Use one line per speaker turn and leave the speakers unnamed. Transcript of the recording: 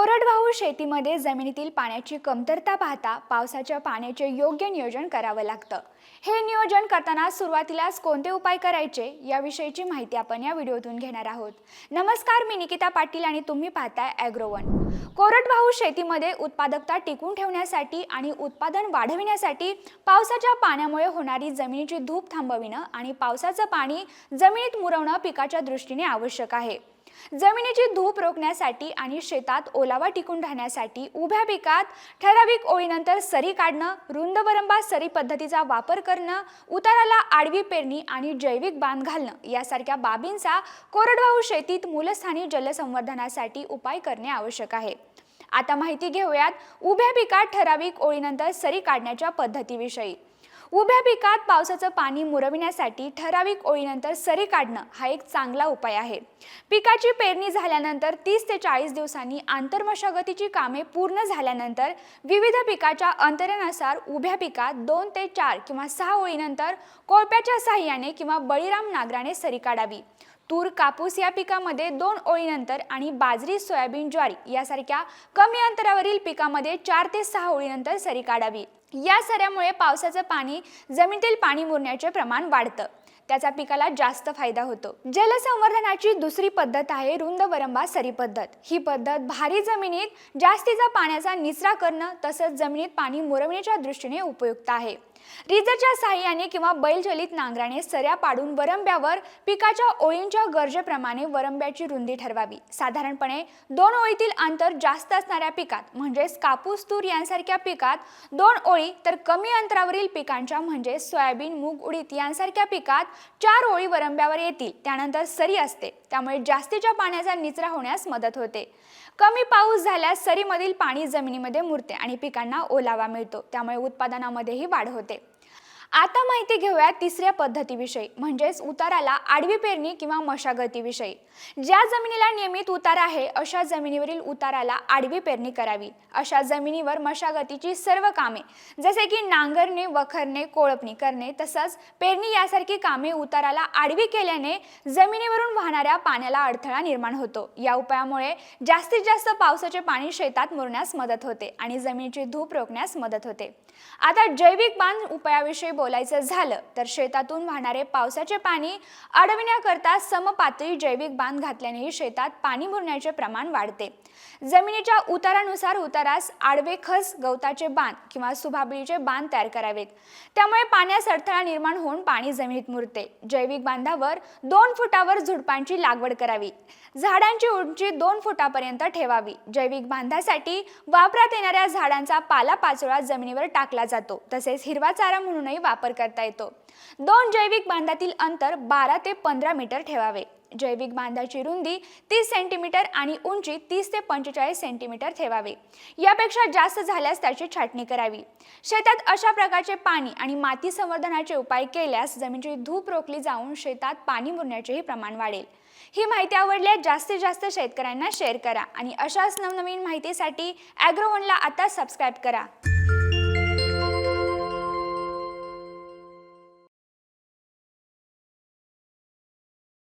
कोरडवाहू शेतीमध्ये जमिनीतील पाण्याची कमतरता पाहता पावसाच्या पाण्याचे योग्य नियोजन करावं लागतं. हे नियोजन करताना सुरुवातीलाच कोणते उपाय करायचे याविषयीची माहिती आपण या व्हिडिओतून घेणार आहोत. नमस्कार मी निकिता पाटील आणि तुम्ही पाहताय ॲग्रोवन कोरडवाहू शेतीमध्ये उत्पादकता टिकून ठेवण्यासाठी आणि उत्पादन वाढविण्यासाठी पावसाच्या पाण्यामुळे होणारी जमिनीची धूप थांबविणं आणि पावसाचं पाणी जमिनीत मुरवणं पिकाच्या दृष्टीने आवश्यक आहे. जमिनीची धूप रोखण्यासाठी आणि शेतात ओलावा टिकून राहण्यासाठी उभ्या पिकात ठराविक ओळीनंतर सरी काढणं रुंद वरंबा सरी पद्धतीचा वापर करणं उताराला आडवी पेरणी आणि जैविक बांध घालणं यासारख्या बाबींचा कोरडवाहू शेतीत मूलस्थानी जलसंवर्धनासाठी उपाय करणे आवश्यक आहे. आता माहिती घेऊयात उभ्या पिकात ठराविक ओळीनंतर सरी काढण्याच्या पद्धतीविषयी. उभ्या पिकात पावसाचं पाणी मुरविण्यासाठी ठराविक ओळीनंतर सरी काढणं हा एक चांगला उपाय आहे. पिकाची पेरणी झाल्यानंतर तीस ते चाळीस दिवसांनी आंतरमशागतीची कामे पूर्ण झाल्यानंतर विविध पिकाच्या अंतरानुसार उभ्या पिकात दोन ते चार किंवा सहा ओळीनंतर कोळप्याच्या साह्याने किंवा बळीराम नागराने सरी काढावी. तूर कापूस या पिकामध्ये दोन ओळीनंतर आणि बाजरी सोयाबीन ज्वारी यासारख्या कमी अंतरावरील पिकामध्ये चार ते सहा ओळीनंतर सरी काढावी. या सऱ्यामुळे पावसाचं पाणी जमिनीतील पाणी मुरण्याचे प्रमाण वाढतं. त्याचा पिकाला जास्त फायदा होतो. जलसंवर्धनाची दुसरी पद्धत आहे रुंद वरंबा सरी पद्धत. ही पद्धत भारी जमिनीत जास्तीचा पाण्याचा निचरा करणं तसंच जमिनीत पाणी मुरवण्याच्या दृष्टीने उपयुक्त आहे. रिजरच्या साह्याने किंवा बैलचलित नांगराने सऱ्या पाडून वरंब्यावर पिकाच्या ओळींच्या गरजेप्रमाणे वरंब्याची रुंदी ठरवावी. साधारणपणे दोन ओळीतील अंतर जास्त असणाऱ्या पिकात म्हणजेच कापूस तूर यांसारख्या पिकात दोन ओळी तर कमी अंतरावरील पिकांच्या म्हणजे सोयाबीन मूग उडीद यांसारख्या पिकात चार ओळी वरंब्यावर येतील. त्यानंतर सरी असते. त्यामुळे जास्तीच्या पाण्याचा निचरा होण्यास मदत होते. कमी पाऊस झाल्यास सरीमधील पाणी जमिनीमध्ये मुरते आणि पिकांना ओलावा मिळतो. त्यामुळे उत्पादनामध्येही वाढ होते. होते आता माहिती घेऊया तिसऱ्या पद्धतीविषयी म्हणजेच उताराला आडवी पेरणी किंवा मशागतीविषयी. ज्या जमिनीला नियमित उतार आहे अशा जमिनीवरील उताराला आडवी पेरणी करावी. अशा जमिनीवर मशागतीची सर्व कामे जसे की नांगरणे वखरणे कोळपणी करणे तसंच पेरणी यासारखी कामे उताराला आडवी केल्याने जमिनीवरून वाहणाऱ्या पाण्याला अडथळा निर्माण होतो. या उपायामुळे जास्तीत जास्त पावसाचे पाणी शेतात मुरण्यास मदत होते आणि जमिनीची धूप रोखण्यास मदत होते. आता जैविक बांध उपायाविषयी बोलायचं झालं तर शेतातून वाहणारे पावसाचे पाणी अडविण्याकरता समपातळी जैविक बांध घातल्यानेही शेतात पाणी मुरण्याचे प्रमाण वाढते. जमिनीच्या उतारानुसार उतारास आडवे खस गवताचे बांध किंवा सुभाबळीचे बांध तयार करावेत. त्यामुळे पाण्यास अडथळा निर्माण होऊन पाणी जमिनीत मुरते. जैविक बांधावर दोन फुटावर झुडपांची लागवड करावी. झाडांची उंची दोन फुटापर्यंत ठेवावी. जैविक बांधासाठी वापरात येणाऱ्या झाडांचा पालापाचोळा जमिनीवर टाकला जातो. तसेच हिरवा चारा म्हणूनही वापर करता येतो. दोन जैविक बांधातील अंतर बारा ते पंधरा मीटर ठेवावे. जैविक बांधाची रुंदी तीस सेंटीमीटर आणि उंची तीस ते पंचेचाळीस सेंटीमीटर ठेवावी. यापेक्षा जास्त झाल्यास त्याची छाटणी करावी. शेतात अशा प्रकारचे पाणी आणि माती संवर्धनाचे उपाय केल्यास जमिनीची धूप रोखली जाऊन शेतात पाणी मुरण्याचेही प्रमाण वाढेल. ही माहिती आवडल्यास जास्तीत जास्त शेतकऱ्यांना शेअर करा आणि अशाच नवनवीन माहितीसाठी ॲग्रोवनला आता सबस्क्राईब करा.